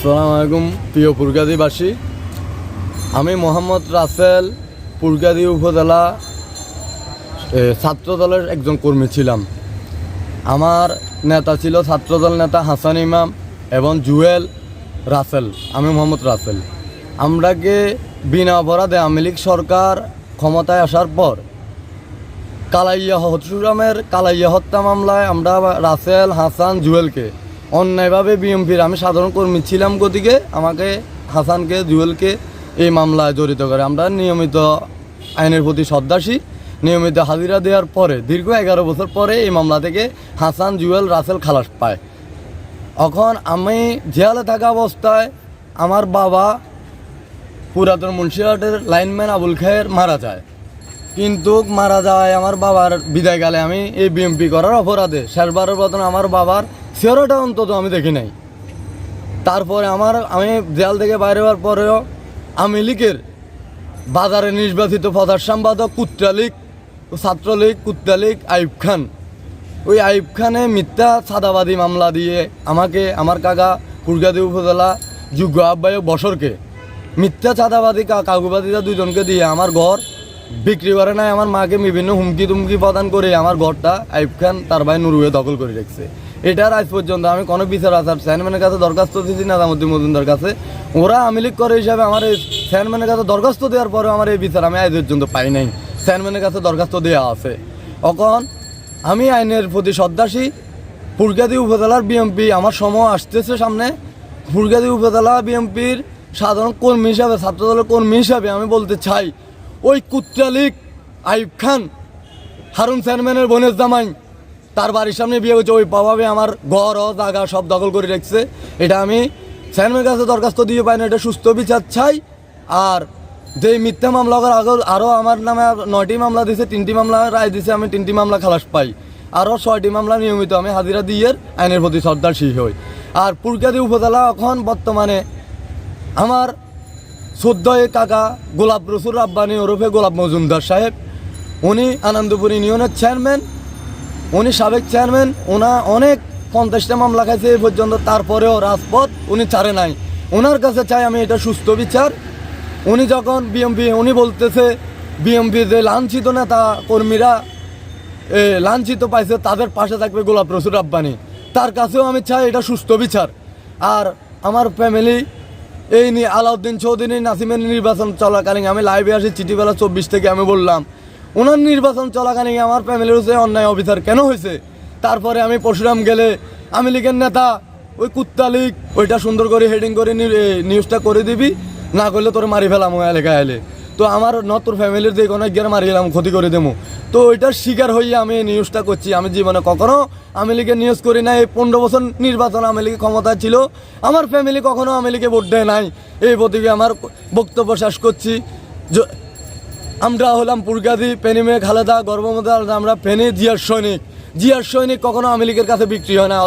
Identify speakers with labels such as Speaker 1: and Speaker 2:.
Speaker 1: আসসালামু আলাইকুম, প্রিয় পুরগাদিবাসী। আমি মোহাম্মদ রাসেল, পুরগাদি উপজেলা ছাত্রদলের একজন কর্মী ছিলাম। আমার নেতা ছিল ছাত্রদল নেতা হাসান ইমাম এবং জুয়েল রাসেল, আমি মোহাম্মদ রাসেল। আমরাকে বিনা অপরাধে আওয়ামী লীগ সরকার ক্ষমতায় আসার পর কালাইয়া হচুরামের কালাইয়া হত্যা মামলায় আমরা রাসেল, হাসান, জুয়েলকে অন্যায়ভাবে বিএমপির আমি সাধারণ কর্মী ছিলাম গতিকে আমাকে হাসানকে, জুয়েলকে এই মামলায় জড়িত করে। আমরা নিয়মিত আইনের প্রতি শ্রদ্ধাশী নিয়মিত হাজিরা দেওয়ার পরে, দীর্ঘ এগারো বছর পরে এই মামলা থেকে হাসান, জুয়েল, রাসেল খালাস পায়। এখন আমি জেলে থাকা অবস্থায় আমার বাবা পুরাতন মুন্সিরহাটের লাইনম্যান আবুল খায়ের মারা যায়। কিন্তু মারা যাওয়ায় আমার বাবার বিদায় গেলে আমি এই বিএমপি করার অপরাধে শেষবারের মতন আমার বাবার চেহারাটা অন্তত আমি দেখি নাই। তারপরে আমার, আমি জেল থেকে বাইরে হওয়ার পরেও আমি লীগের বাজারে নির্বাচিত প্রধান সম্পাদক কুত্রালিক ছাত্রলীগ কুত্রালিক আইব খান। ওই আইব খানে মিথ্যা সাদাবাদী মামলা দিয়ে আমাকে, আমার কাকা কুরগাদি উপজেলা যোগ্য আহ্বায়ক বসরকে মিথ্যা চাঁদাবাদী কাকুবাদীরা দুজনকে দিয়ে আমার ঘর বিক্রি করে নাই, আমার মাকে বিভিন্ন হুমকি তুমকি প্রদান করে আমার ঘরটা আইব খান, তার ভাই নুরুয়ে দখল করে রেখেছে। এটার আজ পর্যন্ত আমি কোনো বিচার আসার চেয়ারম্যানের কাছে দরখাস্ত দিয়েছি নাজামুদ্দিন মজুমদার কাছে। ওরা আমি লীগ করে হিসাবে আমার এই চেয়ারম্যানের কাছে দরখাস্ত দেওয়ার পরেও আমার এই বিচার আমি আজ পর্যন্ত পাই নাই। চেয়ারম্যানের কাছে দরখাস্ত দেওয়া আছে। এখন আমি আইনের প্রতি শ্রদ্ধাশী ফুরগাদি উপজেলার বিএমপি আমার সময় আসতেছে সামনে। ফুরগাদি উপজেলা বিএমপির সাধারণ কর্মী হিসাবে, ছাত্রদলের কর্মী হিসাবে আমি বলতে চাই, ওই কুত্রালিক আইব খান, হারুন চেয়ারম্যানের বোনের জামাই। তার বাড়ির সামনে বিয়ে হচ্ছে ওই পাবাবে আমার ঘর, ও জায়গা সব দখল করে রেখেছে। এটা আমি চেয়ারম্যানের কাছে দরখাস্ত দিয়ে পাই না এটা সুস্থ বিচার চাই। আর যে মিথ্যা মামলা করার আগে আরও আমার নামে নয়টি মামলা দিছে তিনটি মামলা রায় দিছে আমি তিনটি মামলা খালাস পাই। আরও ছয়টি মামলা নিয়মিত আমি হাজিরা দিয়ে আইনের প্রতি শ্রদ্ধাশীল হই। আর পুরকাদি উপজেলা এখন বর্তমানে আমার শ্রদ্ধেয় কাকা গোলাপ রসুর রাব্বানি ওরফে গোলাপ মজুমদার সাহেব, উনি আনন্দপুর ইউনিয়নের চেয়ারম্যান উনি সাবেক চেয়ারম্যান ওনা অনেক পঞ্চাশটা মামলা খাইছে এই পর্যন্ত তারপরেও রাজপথ উনি ছাড়ে নাই। ওনার কাছে চাই আমি এটা সুস্থ বিচার। উনি যখন বিএমপি উনি বলতেছে বিএমপি যে লাঞ্ছিত নেতা কর্মীরা এ, লাঞ্ছিত পাইছে তাদের পাশে থাকবে গোলাপ রসুর রাব্বানি তার কাছেও আমি চাই এটা সুস্থ বিচার। আর আমার ফ্যামিলি এই নিয়ে আলাউদ্দিন চৌধুরী নাসিমের নির্বাচন চলাকালীন আমি লাইভে আসি চিঠিবেলা চব্বিশ থেকে আমি বললাম ওনার নির্বাচন চলাকালীন আমার ফ্যামিলির হচ্ছে অন্যায় অফিসার কেন হয়েছে? তারপরে আমি পরশুরাম গেলে আমি লীগের নেতা, ওই কুত্তা লীগ, ওইটা সুন্দর করে হেডিং করে নিউজটা করে দিবি, না করলে তোর মারি ফেলাম ওই এলাকায় এলে তো আমার নতুন ফ্যামিলির যে কোনো গিয়ে মারি গেলাম ক্ষতি করে দেবো। তো ওইটার শিকার হয়ে আমি এই নিউজটা করছি। আমি জীবনে কখনো আমি লীগে নিউজ করি না এই পনেরো বছর নির্বাচন আমি লীগে ক্ষমতা ছিল। আমার ফ্যামিলি কখনো আমি লীগে ভোট দেয় নাই। এই প্রতিকে আমার বক্তব্য শেষ করছি। য- আমরা হলাম পুরগাদি মেয়ে খালেদা গর্ভমতা আমরা ফেনি, জিয়ার সৈনিক। জিয়ার সৈনিক কখনো আমেরিকার কাছে বিক্রি হয় না